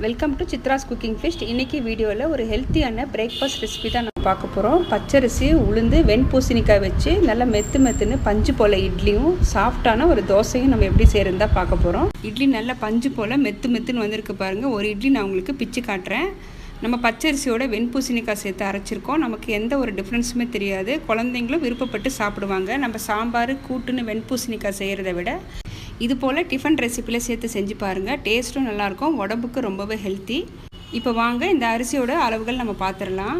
Welcome to Chitra's cooking feast இன்றைக்கி வீடியோவில் ஒரு ஹெல்த்தியான பிரேக்ஃபாஸ்ட் ரெசிபி தான் நம்ம பார்க்க போகிறோம் பச்சரிசி உளுந்து வெண்பூசணிக்காய் வச்சு நல்லா மெத்து மெத்துன்னு பஞ்சு போல் இட்லியும் சாஃப்டான ஒரு தோசையும் நம்ம எப்படி செய்கிறதா பார்க்க போகிறோம் இட்லி நல்லா பஞ்சு போல் மெத்து மெத்துன்னு வந்திருக்கு பாருங்கள் ஒரு இட்லி நான் உங்களுக்கு பிச்சு காட்டுறேன். நம்ம பச்சரிசியோட வெண்பூசணிக்காய் சேர்த்து அரைச்சிருக்கோம். நமக்கு எந்த ஒரு டிஃப்ரென்ஸுமே தெரியாது. குழந்தைங்களும் விருப்பப்பட்டு சாப்பிடுவாங்க. நம்ம சாம்பார் கூட்டுன்னு வெண்பூசணிக்காய் செய்கிறத விட இது போல் டிஃபன் ரெசிப்பியில் சேர்த்து செஞ்சு பாருங்கள் டேஸ்ட்டும் நல்லாயிருக்கும். உடம்புக்கு ரொம்பவே ஹெல்த்தி இப்போ வாங்க இந்த அரிசியோட அளவுகள் நம்ம பார்த்துடலாம்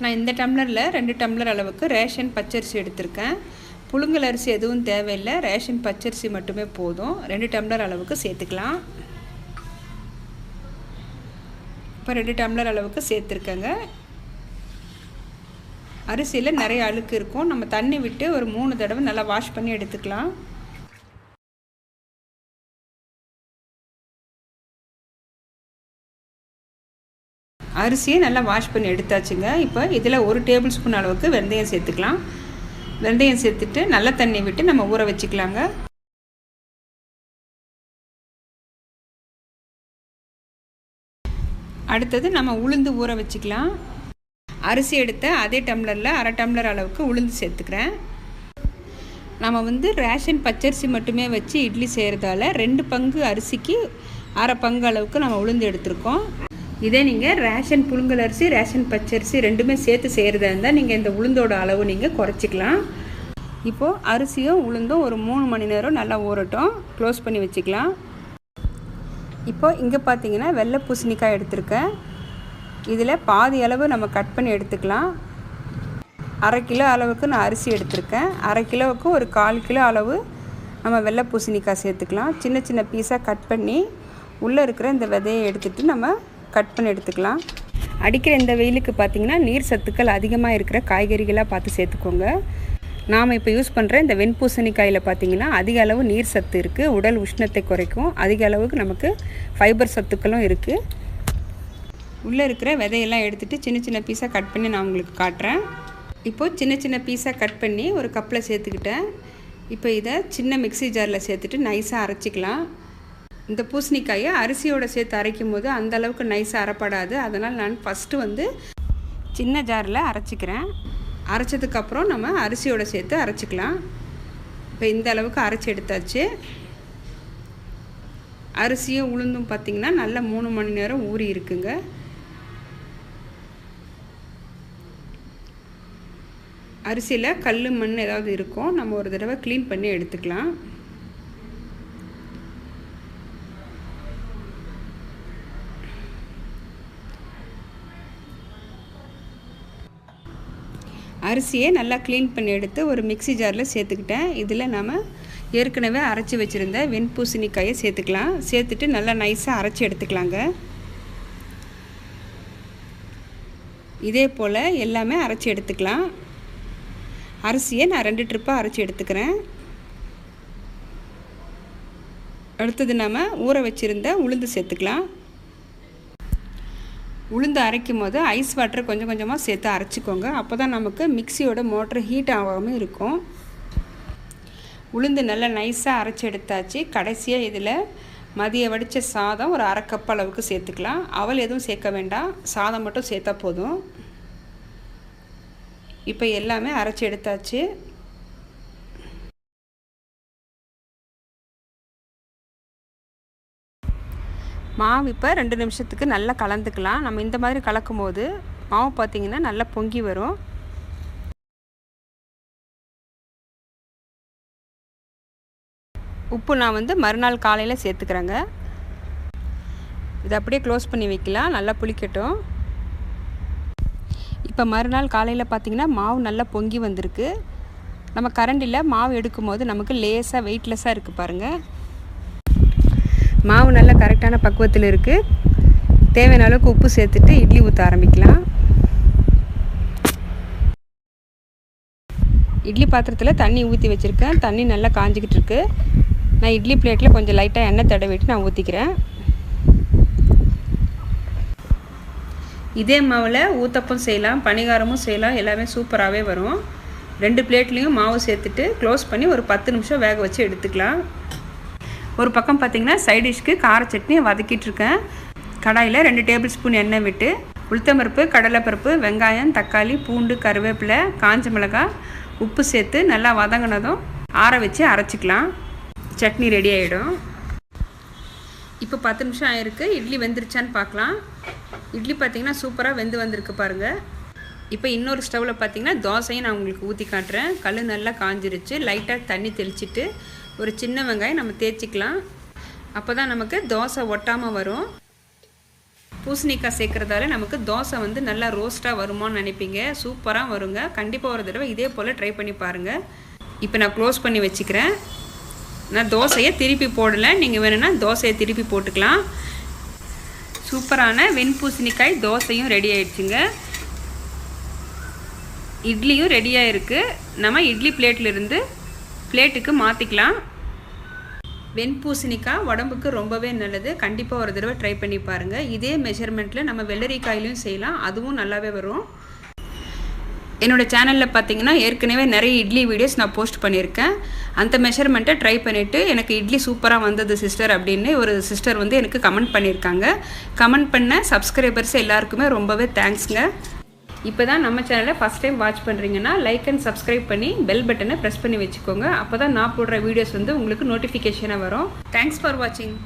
நான் இந்த டம்ளரில் ரெண்டு டம்ளர் அளவுக்கு ரேஷன் பச்சரிசி எடுத்திருக்கேன். புழுங்கல் அரிசி எதுவும் தேவையில்லை. ரேஷன் பச்சரிசி மட்டுமே போதும். ரெண்டு டம்ளர் அளவுக்கு சேர்த்துக்கலாம். இப்போ ரெண்டு டம்ளர் அளவுக்கு சேர்த்துருக்கேங்க. அரிசியில் நிறைய அழுக்கு இருக்கும். நம்ம தண்ணி விட்டு ஒரு மூணு தடவை நல்லா வாஷ் பண்ணி எடுத்துக்கலாம். அரிசியை நல்லா வாஷ் பண்ணி எடுத்தாச்சுங்க. இப்போ இதில் ஒரு டேபிள் ஸ்பூன் அளவுக்கு வெந்தயம் சேர்த்துக்கலாம். வெந்தயம் சேர்த்துட்டு நல்ல தண்ணி விட்டு நம்ம ஊற வச்சுக்கலாங்க. அடுத்தது நம்ம உளுந்து ஊற வச்சுக்கலாம். அரிசி எடுத்த அதே டம்ளரில் அரை டம்ளர் அளவுக்கு உளுந்து சேர்த்துக்கிறேன். நம்ம வந்து ரேஷன் பச்சரிசி மட்டுமே வச்சு இட்லி செய்கிறதால ரெண்டு பங்கு அரிசிக்கு அரை பங்கு அளவுக்கு நம்ம உளுந்து எடுத்திருக்கோம். இதே நீங்கள் ரேஷன் புழுங்கல் அரிசி ரேஷன் பச்சரிசி ரெண்டுமே சேர்த்து செய்கிறதா இருந்தால் நீங்கள் இந்த உளுந்தோட அளவு நீங்கள் குறைச்சிக்கலாம். இப்போது அரிசியும் உளுந்தும் ஒரு மூணு மணி நேரம் நல்லா ஊறட்டும். க்ளோஸ் பண்ணி வச்சுக்கலாம். இப்போது இங்கே பார்த்தீங்கன்னா வெள்ளை பூசணிக்காய் எடுத்திருக்கேன். இதில் பாதி அளவு நம்ம கட் பண்ணி எடுத்துக்கலாம். அரை கிலோ அளவுக்கு நான் அரிசி எடுத்திருக்கேன். அரை கிலோவுக்கு ஒரு கால் கிலோ அளவு நம்ம வெள்ளை பூசணிக்காய் சேர்த்துக்கலாம். சின்ன சின்ன பீஸாக கட் பண்ணி உள்ளே இருக்கிற இந்த விதையை எடுத்துகிட்டு நம்ம கட் பண்ணி எடுத்துக்கலாம். அடிக்கிற இந்த வெயிலுக்கு பார்த்திங்கன்னா நீர் சத்துக்கள் அதிகமாக இருக்கிற காய்கறிகளாக பார்த்து சேர்த்துக்கோங்க. நாம் இப்போ யூஸ் பண்ணுற இந்த வெண்பூசணிக்காயில் பார்த்திங்கன்னா அதிக அளவு நீர் சத்து இருக்குது உடல் உஷ்ணத்தை குறைக்கும். அதிக அளவுக்கு நமக்கு ஃபைபர் சத்துக்களும் இருக்குது உள்ளே இருக்கிற விதையெல்லாம் எடுத்துகிட்டு சின்ன சின்ன பீஸாக கட் பண்ணி நான் உங்களுக்கு காட்டுறேன். இப்போது சின்ன சின்ன பீஸாக கட் பண்ணி ஒரு கப்பில் சேர்த்துக்கிட்டேன். இப்போ இதை சின்ன மிக்சி ஜாரில் சேர்த்துட்டு நைஸாக அரைச்சிக்கலாம். இந்த பூசணிக்காயை அரிசியோடு சேர்த்து அரைக்கும் போது அந்த அளவுக்கு நைஸாக அரைப்படாது. அதனால் நான் ஃபஸ்ட்டு வந்து சின்ன ஜாரில் அரைச்சிக்கிறேன். அரைச்சதுக்கப்புறம் நம்ம அரிசியோடு சேர்த்து அரைச்சிக்கலாம். இப்போ இந்த அளவுக்கு அரைச்சி எடுத்தாச்சு. அரிசியும் உளுந்தும் பார்த்திங்கன்னா நல்ல மூணு மணி நேரம் ஊறி இருக்குங்க. அரிசியில் கல் மண் ஏதாவது இருக்கும் நம்ம ஒரு தடவை க்ளீன் பண்ணி எடுத்துக்கலாம். அரிசியை நல்லா க்ளீன் பண்ணி எடுத்து ஒரு மிக்சி ஜாரில் சேர்த்துக்கிட்டேன். இதில் நம்ம ஏற்கனவே அரைச்சி வச்சுருந்த வெண்பூசணிக்காயை சேர்த்துக்கலாம். சேர்த்துட்டு நல்லா நைஸாக அரைச்சி எடுத்துக்கலாங்க. இதே போல் எல்லாமே அரைச்சி எடுத்துக்கலாம். அரிசியை நான் ரெண்டு ட்ரிப்பாக அரைச்சி எடுத்துக்கிறேன். அடுத்தது நம்ம ஊற வச்சுருந்த உளுந்து சேர்த்துக்கலாம். உளுந்து அரைக்கும் போது ஐஸ் வாட்டர் கொஞ்சம் கொஞ்சமாக சேர்த்து அரைச்சிக்கோங்க. அப்போ தான் நமக்கு மிக்சியோட மோட்ரு ஹீட் ஆகாமல் இருக்கும். உளுந்து நல்லா நைஸாக அரைச்சி எடுத்தாச்சு கடைசியாக இதில் மதிய வடித்த சாதம் ஒரு அரை கப் அளவுக்கு சேர்த்துக்கலாம். அவள் எதுவும் சேர்க்க வேண்டாம். சாதம் மட்டும் சேர்த்தா போதும். இப்போ எல்லாமே அரைச்சி எடுத்தாச்சு. மாவு இப்போ ரெண்டு நிமிஷத்துக்கு நல்லா கலந்துக்கலாம். நம்ம இந்த மாதிரி கலக்கும் போது மாவு பார்த்திங்கன்னா நல்லா பொங்கி வரும். உப்பு நான் வந்து மறுநாள் காலையில் சேர்த்துக்கிறேங்க. இதை அப்படியே க்ளோஸ் பண்ணி வைக்கலாம். நல்லா புளிக்கட்டும். இப்போ மறுநாள் காலையில் பார்த்திங்கன்னா மாவு நல்லா பொங்கி வந்திருக்கு. நம்ம கரண்டில் மாவு எடுக்கும் போது நமக்கு லேஸாக வெயிட்லெஸ்ஸாக இருக்குது பாருங்கள் மாவு நல்லா கரெக்டான பக்குவத்தில் இருக்குது தேவையான அளவுக்கு உப்பு சேர்த்துட்டு இட்லி ஊற்ற ஆரம்பிக்கலாம். இட்லி பாத்திரத்தில் தண்ணி ஊற்றி வச்சுருக்கேன். தண்ணி நல்லா காஞ்சிக்கிட்டு இருக்கு. நான் இட்லி பிளேட்டில் கொஞ்சம் லைட்டாக எண்ணெய் தடவிட்டு நான் ஊற்றிக்கிறேன் இதே மாவில் ஊத்தப்பம் செய்யலாம் பணிகாரமும் செய்யலாம். எல்லாமே சூப்பராகவே வரும். ரெண்டு பிளேட்லேயும் மாவு சேர்த்துட்டு க்ளோஸ் பண்ணி ஒரு பத்து நிமிஷம் வேக வச்சு எடுத்துக்கலாம். ஒரு பக்கம் பார்த்திங்கன்னா சைட் டிஷ்க்கு கார சட்னி வதக்கிட்டு இருக்கேன். கடாயில் ரெண்டு டேபிள் ஸ்பூன் எண்ணெய் விட்டு உளுத்தம்பருப்பு கடலைப்பருப்பு வெங்காயம் தக்காளி பூண்டு கருவேப்பிலை காஞ்ச மிளகாய் உப்பு சேர்த்து நல்லா வதங்கினதும் ஆற வச்சு அரைச்சிக்கலாம். சட்னி ரெடி ஆகிடும் இப்போ பத்து நிமிஷம் ஆயிருக்கு. இட்லி வெந்துருச்சான்னு பார்க்கலாம். இட்லி பார்த்திங்கன்னா சூப்பராக வெந்து வந்திருக்கு பாருங்கள் இப்போ இன்னொரு ஸ்டவ்வில் பார்த்திங்கன்னா தோசையும் நான் உங்களுக்கு ஊற்றி காட்டுறேன். கல் நல்லா காஞ்சிருச்சு. லைட்டாக தண்ணி தெளிச்சிட்டு ஒரு சின்ன வெங்காயம் நம்ம தேய்ச்சிக்கலாம். அப்போ தான் நமக்கு தோசை ஒட்டாமல் வரும். பூசணிக்காய் சேர்க்குறதால நமக்கு தோசை வந்து நல்லா ரோஸ்ட்டாக வருமான்னு நினைப்பீங்க. சூப்பராக வருங்க. கண்டிப்பாக ஒரு தடவை இதே போல் ட்ரை பண்ணி பாருங்கள் இப்போ நான் க்ளோஸ் பண்ணி வச்சுக்கிறேன். நான் தோசையை திருப்பி போடலை. நீங்கள் வேணும்னா தோசையை திருப்பி போட்டுக்கலாம். சூப்பரான வெண்பூசணிக்காய் தோசையும் ரெடி ஆயிடுச்சுங்க. இட்லியும் ரெடியாக இருக்குது நம்ம இட்லி பிளேட்லேருந்து பிளேட்டுக்கு மாற்றிக்கலாம் வெண்பூசணிக்காய் உடம்புக்கு ரொம்பவே நல்லது. கண்டிப்பாக ஒரு தடவை ட்ரை பண்ணி பாருங்கள் இதே மெஷர்மெண்ட்டில் நம்ம வெள்ளரிக்காயிலையும் செய்யலாம். அதுவும் நல்லாவே வரும். என்னோடய சேனலில் பார்த்தீங்கன்னா ஏற்கனவே நிறைய இட்லி வீடியோஸ் நான் போஸ்ட் பண்ணியிருக்கேன். அந்த மெஷர்மெண்ட்டை ட்ரை பண்ணிவிட்டு எனக்கு இட்லி சூப்பராக வந்தது சிஸ்டர் அப்படின்னு ஒரு சிஸ்டர் வந்து எனக்கு கமெண்ட் பண்ணியிருக்காங்க. கமெண்ட் பண்ண சப்ஸ்கிரைபர்ஸ் எல்லாருக்குமே ரொம்பவே தேங்க்ஸுங்க இப்போ தான் நம்ம சேனலை ஃபஸ்ட் டைம் வாட்ச் பண்ணுறீங்கன்னா லைக் அண்ட் சப்ஸ்கிரைப் பண்ணி பெல் பட்டனை ப்ரெஸ் பண்ணி வச்சுக்கோங்க. அப்போ தான் நான் போடுற வீடியோஸ் வந்து உங்களுக்கு நோட்டிஃபிகேஷனாக வரும். தேங்க்ஸ் ஃபார் வாட்சிங்